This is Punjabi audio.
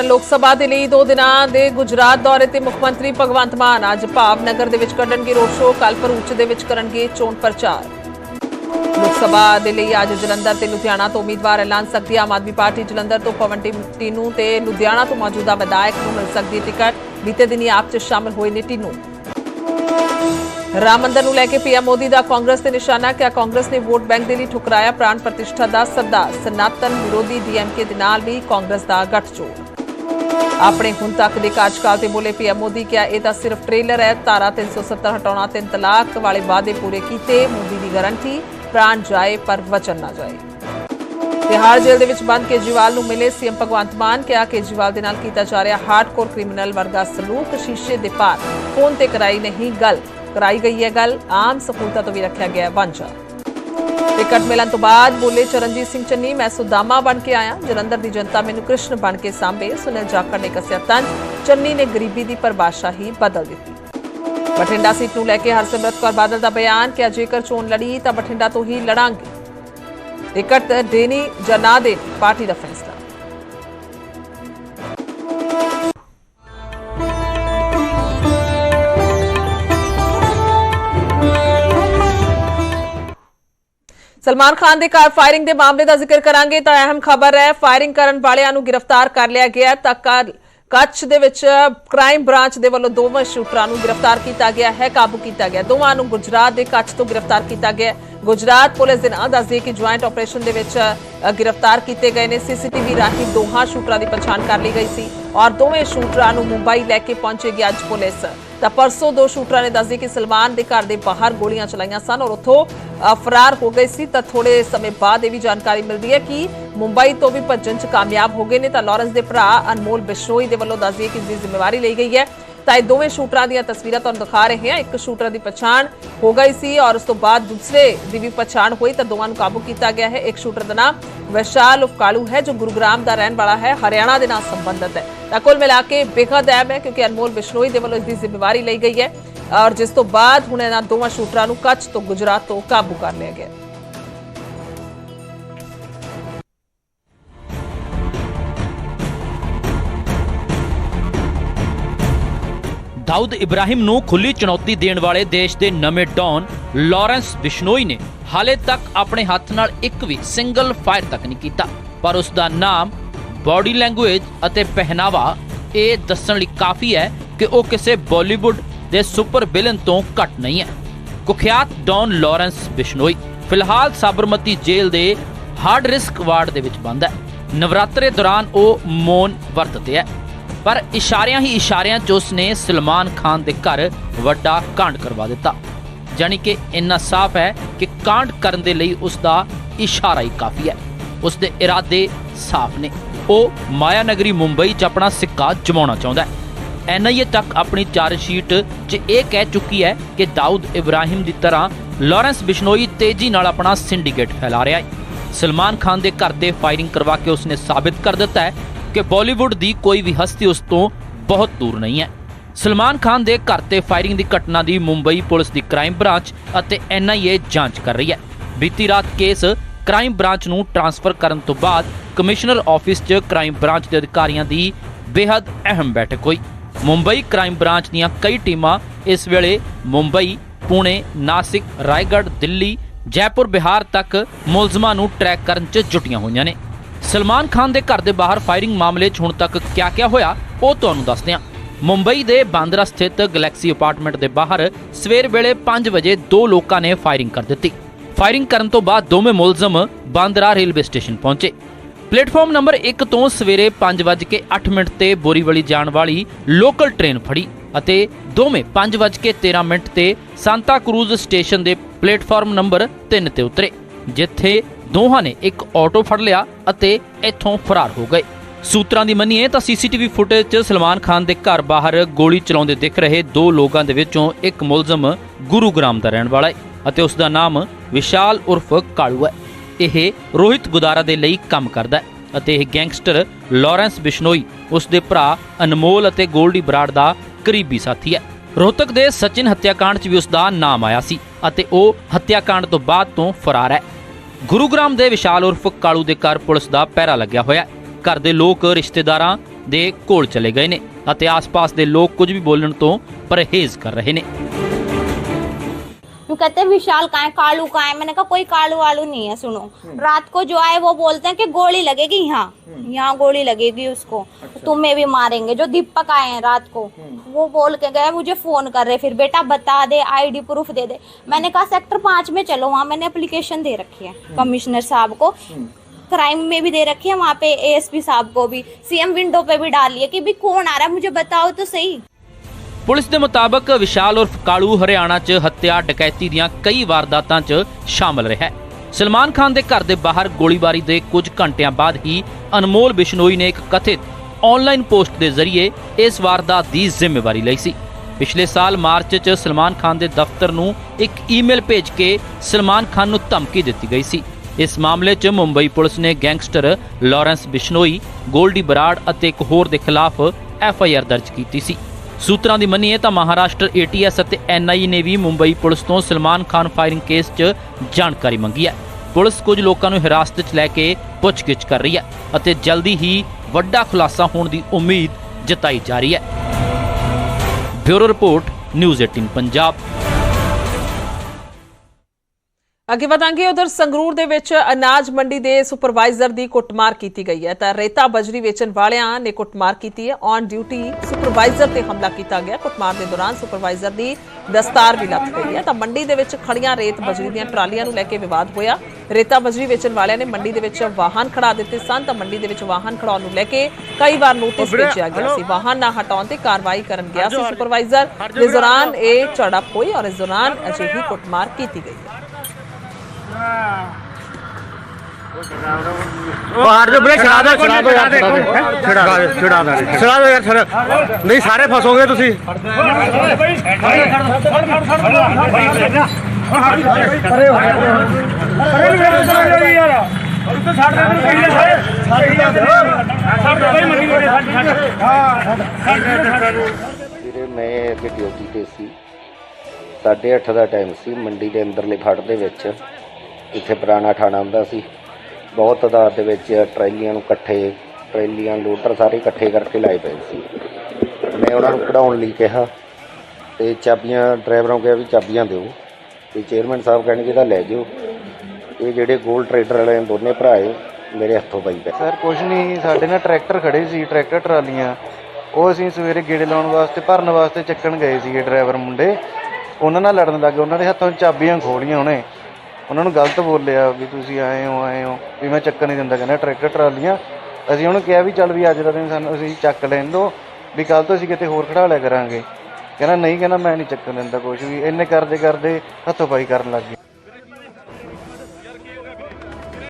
ਕੈਪਟਨ ਲੋਕ ਸਭਾ ਦੇ ਲਈ ਦੋ ਦਿਨਾਂ ਦੇ ਗੁਜਰਾਤ ਦੌਰੇ ਤੇ ਮੁੱਖ ਮੰਤਰੀ ਭਗਵੰਤ ਮਾਨ ਅੱਜ ਭਾਵਨਗਰ ਦੇ ਵਿੱਚ ਕੱਢਣਗੇ ਰੋਡ ਸ਼ੋਅ ਕੱਲ ਭਰੂਚ ਦੇ ਵਿੱਚ ਕਰਨਗੇ ਚੋਣ ਪ੍ਰਚਾਰ। ਲੋਕ ਸਭਾ ਦੇ ਲਈ ਅੱਜ ਜਲੰਧਰ ਤੇ ਲੁਧਿਆਣਾ ਤੋਂ ਉਮੀਦਵਾਰ ਐਲਾਨ ਸਕਦੀ ਆਮ ਆਦਮੀ ਪਾਰਟੀ ਜਲੰਧਰ ਤੋਂ ਪਵਨ ਟੀ- ਟੀਨੂ ਤੇ ਲੁਧਿਆਣਾ ਤੋਂ ਮੌਜੂਦਾ ਵਿਧਾਇਕ ਨੂੰ ਮਿਲ ਸਕਦੀ ਟਿਕਟ। ਬੀਤੇ ਦਿਨੀ ਆਪ 'ਚ ਸ਼ਾਮਲ ਹੋਏ ਨੇ ਟੀਨੂ। ਰਾਮ ਮੰਦਰ ਨੂੰ ਲੈ ਕੇ ਪੀਐਮ ਮੋਦੀ ਦਾ ਕਾਂਗਰਸ ਤੇ ਨਿਸ਼ਾਨਾ ਕਿਹਾ ਕਾਂਗਰਸ ਨੇ ਵੋਟ ਬੈਂਕ ਦੇ ਲਈ ਠੁਕਰਾਇਆ ਪ੍ਰਾਣ ਪ੍ਰਤਿਸ਼ਠਾ ਦਾ ਸੱਦਾ ਸਨਾਤਨ ਵਿਰੋਧੀ ਡੀਐਮਕੇ ਦੇ ਨਾਲ ਵੀ ਕਾਂਗਰਸ ਦਾ ਗੱਠਜੋੜ। ਆਪਣੇ ਹੁਣ ਤੱਕ ਦੇ ਕਾਰਜਕਾਲ ਤੇ ਬੋਲੇ ਪੀਐਮ ਮੋਦੀ ਕਿਹਾ, ਇਹ ਤਾਂ ਸਿਰਫ ਟ੍ਰੇਲਰ ਹੈ। ਧਾਰਾ 370 ਹਟਾਉਣਾ ਤਿੰਨ ਤਲਾਕ ਵਾਲੇ ਵਾਅਦੇ ਪੂਰੇ ਕੀਤੇ। ਮੋਦੀ ਦੀ ਗਾਰੰਟੀ ਪ੍ਰਾਣ ਜਾਏ ਪਰ ਵਚਨ ਨਾ ਜਾਏ। ਤਿਹਾੜ ਜੇਲ੍ਹ ਦੇ ਵਿੱਚ ਬੰਦ ਕੇਜਰੀਵਾਲ ਨੂੰ ਮਿਲੇ ਸੀਐਮ ਭਗਵੰਤ ਮਾਨ, ਕਿਹਾ ਕੇਜਰੀਵਾਲ ਦੇ ਨਾਲ ਕੀਤਾ ਜਾ ਰਿਹਾ ਹਾਰਡਕੋਰ ਕ੍ਰਿਮੀਨਲ ਵਰਗਾ ਸਲੂਕ। ਸ਼ੀਸ਼ੇ ਦੇ ਪਾਰ ਫੋਨ ਤੇ ਕਰਾਈ ਨਹੀਂ ਗੱਲ। ਕਰਾਈ ਗਈ ਹੈ ਗੱਲ, ਆਮ ਸਹੂਲਤਾਂ ਤੋਂ ਵੀ ਰੱਖਿਆ ਗਿਆ ਵਾਂਝਾ। ਟਿਕਟ ਮਿਲਣ ਤੋਂ ਬਾਅਦ ਬੋਲੇ ਚਰਨਜੀਤ ਸਿੰਘ ਚੰਨੀ, ਮੈਂ ਸੁਦਾਮਾ ਬਣ ਕੇ ਆਇਆ। ਜਲੰਧਰ ਦੀ ਜਨਤਾ ਮੈਨੂੰ ਕ੍ਰਿਸ਼ਨ ਬਣ ਕੇ ਸਾਂਭੇ। ਸੁਨੀਲ ਜਾਖੜ ਨੇ ਕੱਸਿਆ ਤਨ ਚੰਨੀ ਨੇ ਗਰੀਬੀ ਦੀ ਪਰਿਭਾਸ਼ਾ ਹੀ ਬਦਲ ਦਿੱਤੀ। ਬਠਿੰਡਾ ਸੀਟ ਨੂੰ ਲੈ ਕੇ ਹਰਸਿਮਰਤ ਕੌਰ ਬਾਦਲ ਦਾ ਬਿਆਨ ਕਿ ਜੇਕਰ ਚੋਣ ਲੜੀ ਤਾਂ ਬਠਿੰਡਾ ਤੋਂ ਹੀ ਲੜਾਂਗੇ। ਟਿਕਟ ਦੇਣੀ ਜਾਂ ਨਾ ਦੇਣੀ, ਪਾਰਟੀ ਦਾ ਫੈਸਲਾ। ਸਲਮਾਨ ਖਾਨ ਦੇ ਘਰ ਫਾਇਰਿੰਗ ਦੇ ਮਾਮਲੇ ਦਾ ਜ਼ਿਕਰ ਕਰਾਂਗੇ ਤਾਂ ਅਹਿਮ ਖਬਰ ਹੈ, ਫਾਇਰਿੰਗ ਕਰਨ ਵਾਲਿਆਂ ਨੂੰ ਗ੍ਰਿਫਤਾਰ ਕਰ ਲਿਆ ਗਿਆ ਤਾਂ ਕੱਲ੍ਹ ਦੇ ਵਿੱਚ ਕ੍ਰਾਈਮ ਬ੍ਰਾਂਚ ਦੇ ਵੱਲੋਂ ਦੋਵਾਂ ਸ਼ੂਟਰਾਂ ਨੂੰ ਗ੍ਰਿਫਤਾਰ ਕੀਤਾ ਗਿਆ ਹੈ, ਕਾਬੂ ਕੀਤਾ ਗਿਆ। ਦੋਵਾਂ ਨੂੰ ਗੁਜਰਾਤ ਦੇ ਕੱਛ ਤੋਂ ਗ੍ਰਿਫਤਾਰ ਕੀਤਾ ਗਿਆ ਗੁਜਰਾਤ ਪੁਲਿਸ ਦੇ ਨਾਂ ਦੱਸਦੀ ਹੈ ਕਿ ਜੁਆਇੰਟ ਆਪਰੇਸ਼ਨ ਦੇ ਵਿੱਚ ਗ੍ਰਿਫਤਾਰ ਕੀਤੇ ਗਏ ਨੇ। ਸੀਸੀਟੀਵੀ ਰਾਹੀਂ ਦੋਹਾਂ ਸ਼ੂਟਰਾਂ ਦੀ ਪਛਾਣ ਕਰ ਲਈ ਗਈ ਸੀ ਔਰ ਦੋਵੇਂ ਸ਼ੂਟਰਾਂ ਨੂੰ ਮੁੰਬਈ ਲੈ ਕੇ ਪਹੁੰਚੇਗੀ ਅੱਜ ਪੁਲਿਸ। ਤਾਂ ਪਰਸੋਂ ਦੋ ਸ਼ੂਟਰਾਂ ਨੇ ਦੱਸਦੀ ਕਿ ਸਲਮਾਨ ਦੇ ਘਰ ਦੇ ਬਾਹਰ ਗੋਲੀਆਂ ਚਲਾਈਆਂ ਸਨ ਔਰ ਉੱਥੋਂ ਫਰਾਰ ਹੋ ਗਏ ਸੀ। ਤਾਂ ਥੋੜੇ ਸਮੇਂ ਬਾਅਦ ਇਹ ਵੀ ਜਾਣਕਾਰੀ ਮਿਲਦੀ ਹੈ ਕਿ ਮੁੰਬਈ ਤੋਂ ਵੀ ਭੱਜਣ 'ਚ ਕਾਮਯਾਬ ਹੋ ਗਏ ਨੇ। ਤਾਂ ਲਾਰੈਂਸ ਦੇ ਭਰਾ ਅਨਮੋਲ ਬਿਸ਼ਨੋਈ ਦੇ ਵੱਲੋਂ ਦੱਸਦੀ ਹੈ ਕਿ ਇਸ ਦੀ ਜ਼ਿੰਮੇਵਾਰੀ ਲਈ ਗਈ ਹੈ। ਤਾਂ ਇਹ ਦੋਵੇਂ ਸ਼ੂਟਰਾਂ ਦੀਆਂ ਤਸਵੀਰਾਂ ਤੁਹਾਨੂੰ ਦਿਖਾ ਰਹੇ ਹਾਂ। ਇੱਕ ਸ਼ੂਟਰ ਦੀ ਪਛਾਣ ਹੋ ਗਈ ਸੀ ਔਰ ਉਸ ਤੋਂ ਬਾਅਦ ਦੂਸਰੇ ਦੀ ਵੀ ਪਛਾਣ ਹੋਈ ਤਾਂ ਦੋਵਾਂ ਨੂੰ ਕਾਬੂ ਕੀਤਾ ਗਿਆ ਹੈ। ਇੱਕ ਸ਼ੂਟਰ ਦਾ ਨਾਮ ਵਿਸ਼ਾਲ ਉਫ ਕਾਲੂ ਹੈ, ਜੋ ਗੁਰੂਗ੍ਰਾਮ ਦਾ ਰਹਿਣ ਵਾਲਾ ਹੈ, ਹਰਿਆਣਾ ਦੇ ਨਾਲ ਸੰਬੰਧਿਤ ਹੈ। ਤਾਂ ਕੁੱਲ ਮਿਲਾ ਕੇ ਬੇਹੱਦ ਅਹਿਮ ਹੈ ਕਿਉਂਕਿ ਅਨਮੋਲ ਬਿਸ਼ਨੋਈ ਦੇ ਵੱਲੋਂ ਇਸ ਦੀ ਜ਼ਿੰਮੇਵਾਰੀ ਲਈ ਗਈ ਹੈ ਔਰ ਜਿਸ ਤੋਂ ਬਾਅਦ ਹੁਣ ਇਹਨਾਂ ਦੋਵਾਂ ਸ਼ੂਟਰਾਂ ਨੂੰ ਕੱਚ ਤੋਂ ਗੁਜਰਾਤ ਤੋਂ ਕਾਬੂ ਕਰ ਲਿਆ ਗਿਆ ਦਾਊਦ ਇਬਰਾਹਿਮ ਨੂੰ ਖੁੱਲੀ ਚੁਣੌਤੀ ਦੇਣ ਵਾਲੇ ਦੇਸ਼ ਦੇ ਨਵੇਂ ਡੌਨ ਲਾਰੈਂਸ ਬਿਸ਼ਨੋਈ ਨੇ ਹਾਲੇ ਤੱਕ ਆਪਣੇ ਹੱਥ ਨਾਲ ਇੱਕ ਵੀ ਸਿੰਗਲ ਫਾਇਰ ਤੱਕ ਨਹੀਂ ਕੀਤਾ, ਪਰ ਉਸ ਦਾ ਨਾਮ ਬਾਡੀ ਲੈਂਗੁਏਜ ਅਤੇ ਪਹਿਨਾਵਾ ਇਹ ਦੱਸਣ ਲਈ ਕਾਫੀ ਹੈ ਕਿ ਉਹ ਕਿਸੇ ਬਾਲੀਵੁੱਡ ਦੇ ਸੁਪਰ ਵਿਲਨ ਤੋਂ ਘੱਟ ਨਹੀਂ ਹੈ। ਕੁਖਿਆਤ ਡੌਨ ਲਾਰੈਂਸ ਬਿਸ਼ਨੋਈ ਫਿਲਹਾਲ ਸਾਬਰਮਤੀ ਜੇਲ੍ਹ ਦੇ ਹਾਰਡ ਰਿਸਕ ਵਾਰਡ ਦੇ ਵਿੱਚ ਬੰਦ ਹੈ। ਨਵਰਾਤਰੇ ਦੌਰਾਨ ਉਹ ਮੌਨ ਵਰਤਦੇ ਹੈ। ਪਰ ਇਸ਼ਾਰਿਆਂ ਹੀ ਇਸ਼ਾਰਿਆਂ 'ਚ ਉਸਨੇ ਸਲਮਾਨ ਖਾਨ ਦੇ ਘਰ ਵੱਡਾ ਕਾਂਡ ਕਰਵਾ ਦਿੱਤਾ। ਜਾਣੀ ਕਿ ਇੰਨਾ ਸਾਫ਼ ਹੈ ਕਿ ਕਾਂਡ ਕਰਨ ਦੇ ਲਈ ਉਸ ਦਾ ਇਸ਼ਾਰਾ ਹੀ ਕਾਫੀ ਹੈ। ਉਸ ਦੇ ਇਰਾਦੇ ਸਾਫ਼ ਨੇ। ਉਹ ਮਾਇਆ ਨਗਰੀ ਮੁੰਬਈ 'ਚ ਆਪਣਾ ਸਿੱਕਾ ਜਮਾਉਣਾ ਚਾਹੁੰਦਾ ਹੈ। ਐਨਆਈਏ ਤੱਕ ਆਪਣੀ ਚਾਰਜ ਸ਼ੀਟ 'ਚ ਇਹ ਕਹਿ ਚੁੱਕੀ ਹੈ ਕਿ ਦਾਊਦ ਇਬਰਾਹਿਮ ਦੀ ਤਰ੍ਹਾਂ ਲਾਰੈਂਸ ਬਿਸ਼ਨੋਈ ਤੇਜ਼ੀ ਨਾਲ ਆਪਣਾ ਸਿੰਡੀਕੇਟ ਫੈਲਾ ਰਿਹਾ ਹੈ। ਸਲਮਾਨ ਖਾਨ ਦੇ ਘਰ ਤੇ ਫਾਇਰਿੰਗ ਕਰਵਾ ਕੇ ਉਸਨੇ ਸਾਬਿਤ ਕਰ ਦਿੱਤਾ ਹੈ ਕਿ ਬਾਲੀਵੁੱਡ ਦੀ ਕੋਈ ਵੀ ਹਸਤੀ ਉਸ ਤੋਂ ਬਹੁਤ ਦੂਰ ਨਹੀਂ ਹੈ। ਸਲਮਾਨ ਖਾਨ ਦੇ ਘਰ ਤੇ ਫਾਇਰਿੰਗ ਦੀ ਘਟਨਾ ਦੀ ਮੁੰਬਈ ਪੁਲਿਸ ਦੀ ਕ੍ਰਾਈਮ ਬ੍ਰਾਂਚ ਅਤੇ ਐਨਆਈਏ ਜਾਂਚ ਕਰ ਰਹੀ ਹੈ। ਬੀਤੀ ਰਾਤ ਕੇਸ ਕ੍ਰਾਈਮ ਬ੍ਰਾਂਚ ਨੂੰ ਟ੍ਰਾਂਸਫਰ ਕਰਨ ਤੋਂ ਬਾਅਦ ਕਮਿਸ਼ਨਰ ਆਫਿਸ 'ਚ ਕ੍ਰਾਈਮ ਬ੍ਰਾਂਚ ਦੇ ਅਧਿਕਾਰੀਆਂ ਦੀ ਬੇहद ਅਹਿਮ ਬੈਠਕ ਹੋਈ। ਮੁੰਬਈ ਕ੍ਰਾਈਮ ਬ੍ਰਾਂਚ ਦੀਆਂ ਕਈ ਟੀਮਾਂ ਇਸ ਵੇਲੇ ਮੁੰਬਈ, ਪੁਣੇ, ਨਾਸਿਕ, ਰਾਏਗੜ੍ਹ, ਦਿੱਲੀ, ਜੈਪੁਰ, ਬਿਹਾਰ ਤੱਕ ਮੁਲਜ਼ਮਾਂ ਨੂੰ ਟਰੈਕ ਕਰਨ 'ਚ ਜੁਟੀਆਂ ਹੋਈਆਂ ਨੇ। ਸਲਮਾਨ ਖਾਨ ਦੇ ਘਰ ਦੇ ਬਾਹਰ ਫਾਇਰਿੰਗ ਮਾਮਲੇ 'ਚ ਹੁਣ ਤੱਕ ਕਿਆ-ਕਿਆ ਹੋਇਆ, ਉਹ ਤੁਹਾਨੂੰ ਦੱਸਦੇ ਹਾਂ ਮੁੰਬਈ ਦੇ ਬਾਂਦਰਾ ਸਥਿਤ ਗੈਲੈਕਸੀ ਅਪਾਰਟਮੈਂਟ ਦੇ ਬਾਹਰ ਸਵੇਰ ਵੇਲੇ 5 ਵਜੇ ਦੋ ਲੋਕਾਂ ਨੇ ਫਾਇਰਿੰਗ ਕਰ ਦਿੱਤੀ। ਫਾਇਰਿੰਗ ਕਰਨ ਤੋਂ ਬਾਅਦ ਦੋਵੇਂ ਮੁਲਜ਼ਮ ਬਾਂਦਰਾ ਰੇਲਵੇ ਸਟੇਸ਼ਨ ਪਹੁੰਚੇ। ਪਲੇਟਫਾਰਮ ਨੰਬਰ 1 ਤੋਂ ਸਵੇਰੇ 5:08 ਮਿੰਟ ਤੇ ਬੋਰੀਵਲੀ ਜਾਣ ਵਾਲੀ ਲੋਕਲ ਟ੍ਰੇਨ ਫੜੀ ਅਤੇ ਦੋਵੇਂ 5:13 ਮਿੰਟ ਤੇ ਸੰਤਾ ਕਰੂਜ਼ ਸਟੇਸ਼ਨ ਦੇ ਪਲੇਟਫਾਰਮ ਨੰਬਰ 3 ਤੇ ਉਤਰੇ, ਜਿੱਥੇ ਦੋਹਾਂ ਨੇ ਇੱਕ ਆਟੋ ਫੜ ਲਿਆ ਅਤੇ ਇੱਥੋਂ ਫਰਾਰ ਹੋ ਗਏ। ਸੂਤਰਾਂ ਦੀ ਮੰਨੀਏ ਤਾਂ ਸੀਸੀਟੀਵੀ ਫੁਟੇਜ 'ਚ ਸਲਮਾਨ ਖਾਨ ਦੇ ਘਰ ਬਾਹਰ ਗੋਲੀ ਚਲਾਉਂਦੇ ਦਿਖ ਰਹੇ ਦੋ ਲੋਕਾਂ ਦੇ ਵਿੱਚੋਂ ਇੱਕ ਮੁਲਜ਼ਮ ਗੁਰੂਗ੍ਰਾਮ ਦਾ ਰਹਿਣ ਵਾਲਾ ਹੈ ਅਤੇ ਉਸ ਦਾ ਨਾਮ ਵਿਸ਼ਾਲ ਉਰਫ ਕਾਲੂ ਹੈ। ਇਹ ਰੋਹਿਤ ਗੁਦਾਰਾ ਦੇ ਲਈ ਕੰਮ ਕਰਦਾ ਹੈ ਅਤੇ ਇਹ ਗੈਂਗਸਟਰ ਲਾਰੈਂਸ ਬਿਸ਼ਨੋਈ, ਉਸ ਦੇ ਭਰਾ ਅਨਮੋਲ ਅਤੇ ਗੋਲਡੀ ਬਰਾੜ ਦਾ ਕਰੀਬੀ ਸਾਥੀ ਹੈ। ਰੋਹਤਕ ਦੇ ਸਚਿਨ ਹੱਤਿਆਕਾਂਡ 'ਚ ਵੀ ਉਸ ਦਾ ਨਾਮ ਆਇਆ ਸੀ ਅਤੇ ਉਹ ਹੱਤਿਆਕਾਂਡ ਤੋਂ ਬਾਅਦ ਤੋਂ ਫਰਾਰ ਹੈ। ਗੁਰੂਗ੍ਰਾਮ ਦੇ ਵਿਸ਼ਾਲ ਉਰਫ ਕਾਲੂ ਦੇ ਘਰ ਪੁਲਿਸ ਦਾ ਪਹਿਰਾ ਲੱਗਿਆ ਹੋਇਆ ਘਰ ਦੇ ਲੋਕ ਰਿਸ਼ਤੇਦਾਰਾਂ ਦੇ ਕੋਲ ਚਲੇ ਗਏ ਨੇ ਅਤੇ ਆਸ-ਪਾਸ ਦੇ ਲੋਕ ਕੁਝ ਵੀ ਬੋਲਣ ਤੋਂ ਪਰਹੇਜ਼ ਕਰ ਰਹੇ ਨੇ। वो कहते हैं विशाल कहाँ है? कालू का है? मैंने कहा कोई कालू वालू नहीं है सुनो। रात को जो आए वो बोलते हैं कि गोली लगेगी यहाँ। यहाँ गोली लगेगी उसको। अच्छा। तुम्हें भी मारेंगे जो दीपक आए हैं रात को। वो बोल के गए मुझे फ़ोन कर रहे फिर बेटा बता दे आईडी प्रूफ दे दे। मैंने कहा सेक्टर पाँच में चलो वहाँ मैंने अप्लीकेशन दे रखी है कमिश्नर साहब को। क्राइम में भी दे रखी है वहाँ पे एएसपी साहब को भी। सीएम विंडो पे भी डाली है कि भी कौन आ रहा है मुझे बताओ तो सही। ਪੁਲਿਸ ਦੇ ਮੁਤਾਬਕ ਵਿਸ਼ਾਲ ਉਰਫ ਕਾਲੂ ਹਰਿਆਣਾ 'ਚ ਹੱਤਿਆ ਡਕੈਤੀ ਦੀਆਂ ਕਈ ਵਾਰਦਾਤਾਂ 'ਚ ਸ਼ਾਮਲ ਰਿਹਾ ਹੈ। ਸਲਮਾਨ ਖਾਨ ਦੇ ਘਰ ਦੇ ਬਾਹਰ ਗੋਲੀਬਾਰੀ ਦੇ ਕੁਝ ਘੰਟਿਆਂ ਬਾਅਦ ਹੀ ਅਨਮੋਲ ਬਿਸ਼ਨੋਈ ਨੇ ਇੱਕ ਕਥਿਤ ਆਨਲਾਈਨ ਪੋਸਟ ਦੇ ਜ਼ਰੀਏ ਇਸ ਵਾਰਦਾਤ ਦੀ ਜ਼ਿੰਮੇਵਾਰੀ ਲਈ ਸੀ। ਪਿਛਲੇ ਸਾਲ ਮਾਰਚ 'ਚ ਸਲਮਾਨ ਖਾਨ ਦੇ ਦਫ਼ਤਰ ਨੂੰ ਇੱਕ ਈਮੇਲ ਭੇਜ ਕੇ ਸਲਮਾਨ ਖਾਨ ਨੂੰ ਧਮਕੀ ਦਿੱਤੀ ਗਈ ਸੀ। ਇਸ ਮਾਮਲੇ 'ਚ ਮੁੰਬਈ ਪੁਲਿਸ ਨੇ ਗੈਂਗਸਟਰ ਲਾਰੈਂਸ ਬਿਸ਼ਨੋਈ, ਗੋਲਡੀ ਬਰਾੜ ਅਤੇ ਇੱਕ ਹੋਰ ਦੇ ਖਿਲਾਫ ਐਫ ਆਈ ਆਰ ਦਰਜ ਕੀਤੀ ਸੀ। ਸੂਤਰਾਂ ਦੀ ਮੰਨੀਏ ਤਾਂ ਮਹਾਰਾਸ਼ਟਰ ਏਟੀਐਸ ਅਤੇ ਐਨਆਈਏ ਨੇ ਵੀ ਮੁੰਬਈ ਪੁਲਿਸ ਤੋਂ ਸਲਮਾਨ ਖਾਨ ਫਾਇਰਿੰਗ ਕੇਸ 'ਚ ਜਾਣਕਾਰੀ ਮੰਗੀ ਹੈ। ਪੁਲਿਸ ਕੁਝ ਲੋਕਾਂ ਨੂੰ ਹਿਰਾਸਤ 'ਚ ਲੈ ਕੇ ਪੁੱਛਗਿੱਛ ਕਰ ਰਹੀ ਹੈ ਅਤੇ ਜਲਦੀ ਹੀ ਵੱਡਾ ਖੁਲਾਸਾ ਹੋਣ ਦੀ ਉਮੀਦ ਜਤਾਈ ਜਾ ਰਹੀ ਹੈ। Bureau report, news 18 Punjab. ਅੱਗੇ ਵਧਾਂਗੇ ਉਧਰ ਸੰਗਰੂਰ ਦੇ ਵਿੱਚ ਅਨਾਜ ਮੰਡੀ ਦੇ ਸੁਪਰਵਾਈਜ਼ਰ ਦੀ ਕੁੱਟਮਾਰ ਕੀਤੀ ਗਈ ਹੈ। ਤਾਂ ਰੇਤਾ ਬਜਰੀ ਵੇਚਣ ਵਾਲਿਆਂ ਨੇ ਕੁੱਟਮਾਰ ਕੀਤੀ ਹੈ। ਔਨ ਡਿਊਟੀ ਸੁਪਰਵਾਈਜ਼ਰ ਤੇ ਹਮਲਾ ਕੀਤਾ ਗਿਆ। ਕੁੱਟਮਾਰ ਦੇ ਦੌਰਾਨ ਸੁਪਰਵਾਈਜ਼ਰ ਦੀ ਦਸਤਾਰ ਵੀ ਲੱਥ ਗਈ ਹੈ। ਤਾਂ ਮੰਡੀ ਦੇ ਵਿੱਚ ਖੜੀਆਂ ਰੇਤ ਬਜਰੀ ਦੀਆਂ ਟਰਾਲੀਆਂ ਨੂੰ ਲੈ ਕੇ ਵਿਵਾਦ ਹੋਇਆ। ਰੇਤਾ ਬਜਰੀ ਵੇਚਣ ਵਾਲਿਆਂ ਨੇ ਮੰਡੀ ਦੇ ਵਿੱਚ ਵਾਹਨ ਖੜਾ ਦਿੱਤੇ ਸਨ। ਤਾਂ ਮੰਡੀ ਦੇ ਵਿੱਚ ਵਾਹਨ ਖੜਾਉਣ ਨੂੰ ਲੈ ਕੇ ਕਈ ਵਾਰ ਨੋਟਿਸ ਭੇਜਿਆ ਗਿਆ ਸੀ। ਵਾਹਨ ਨਾ ਹਟਾਉਣ ਤੇ ਕਾਰਵਾਈ ਕਰਨ ਗਿਆ ਸੀ ਸੁਪਰਵਾਈਜ਼ਰ। ਇਸ ਦੌਰਾਨ ਇਹ ਝੜਪ ਹੋਈ ਔਰ ਇਸ ਦੌਰਾਨ ਅਜਿਹੀ ਕੁੱਟਮਾਰ ਕੀਤੀ ਗਈ ਹੈ। ਬਾਹਰ ਜੋ ਵੀਰੇ ਛੜਾ ਦੋ ਛੜਾ ਦੋ ਯਾਰ ਛੜਾ ਦੇ ਛੜਾ ਦੇ। ਛੜਾ ਦੇ ਛੜਾ ਦੋ ਯਾਰ ਛੜਾ ਨਹੀਂ ਸਾਰੇ ਫਸੋਗੇ ਤੁਸੀਂ। ਵੀਰੇ ਮੈਂ ਅੱਗੇ ਡਿਊਟੀ ਤੇ ਸੀ। 8:30 ਦਾ ਟਾਈਮ ਸੀ ਮੰਡੀ ਦੇ ਅੰਦਰਲੇ ਫੜ ਦੇ ਵਿੱਚ। ਇੱਥੇ ਪੁਰਾਣਾ ਥਾਣਾ ਹੁੰਦਾ ਸੀ। ਬਹੁਤ ਤਾਦਾਦ ਦੇ ਵਿੱਚ ਟਰੈਲੀਆਂ ਨੂੰ ਇਕੱਠੇ, ਟਰੈਲੀਆਂ, ਲੋਡਰ ਸਾਰੇ ਇਕੱਠੇ ਕਰਕੇ ਲਾਏ ਪਏ ਸੀ। ਮੈਂ ਉਹਨਾਂ ਨੂੰ ਕਢਾਉਣ ਲਈ ਕਿਹਾ ਤੇ ਚਾਬੀਆਂ, ਡਰਾਈਵਰਾਂ ਨੂੰ ਕਿਹਾ ਵੀ ਚਾਬੀਆਂ ਦਿਓ। ਤੇ ਚੇਅਰਮੈਨ ਸਾਹਿਬ ਕਹਿਣਗੇ ਤਾਂ ਲੈ ਜਾਓ। ਇਹ ਜਿਹੜੇ ਗੋਲ ਟਰੇਡਰ ਵਾਲੇ ਦੋਨੇ ਭਰਾ ਏ ਮੇਰੇ ਹੱਥੋਂ ਪਈ ਪਏ। ਸਰ, ਕੁਛ ਨਹੀਂ ਸਾਡੇ ਨਾਲ ਟਰੈਕਟਰ ਖੜੇ ਸੀ, ਟਰੈਕਟਰ ਟਰਾਲੀਆਂ। ਉਹ ਅਸੀਂ ਸਵੇਰੇ ਗੇੜੇ ਲਾਉਣ ਵਾਸਤੇ, ਭਰਨ ਵਾਸਤੇ ਚੱਕਣ ਗਏ ਸੀਗੇ ਡਰਾਈਵਰ ਮੁੰਡੇ। ਉਹਨਾਂ ਨਾਲ ਲੜਨ ਲੱਗੇ ਉਹਨਾਂ ਦੇ ਹੱਥੋਂ ਚਾਬੀਆਂ ਖੋਲੀਆਂ ਉਹਨੇ। ਉਹਨਾਂ ਨੂੰ ਗਲਤ ਬੋਲਿਆ ਵੀ ਤੁਸੀਂ ਆਏ ਹੋ ਆਏ ਹੋ। ਵੀ ਮੈਂ ਚੱਕਣ ਨਹੀਂ ਦਿੰਦਾ, ਕਹਿੰਦਾ ਟਰੈਕਟਰ, ਟਰਾਲੀਆਂ। ਅਸੀਂ ਉਹਨੂੰ ਕਿਹਾ ਵੀ ਚੱਲ ਵੀ ਅੱਜ ਦਾ ਦਿਨ ਸਾਨੂੰ ਅਸੀਂ ਚੱਕ ਲੈਣ ਦੋ, ਵੀ ਕੱਲ ਤੋਂ ਅਸੀਂ ਕਿਤੇ ਹੋਰ ਖੜਾ ਲਿਆ ਕਰਾਂਗੇ। ਕਹਿੰਦਾ, ਨਹੀਂ, ਕਹਿੰਦਾ, ਮੈਂ ਨਹੀਂ ਚੱਕਣ ਦਿੰਦਾ ਕੁਛ ਵੀ। ਇੰਨੇ ਕਰਦੇ ਕਰਦੇ ਹੱਥੋਂ ਪਾਈ ਕਰਨ ਲੱਗ ਗਏ।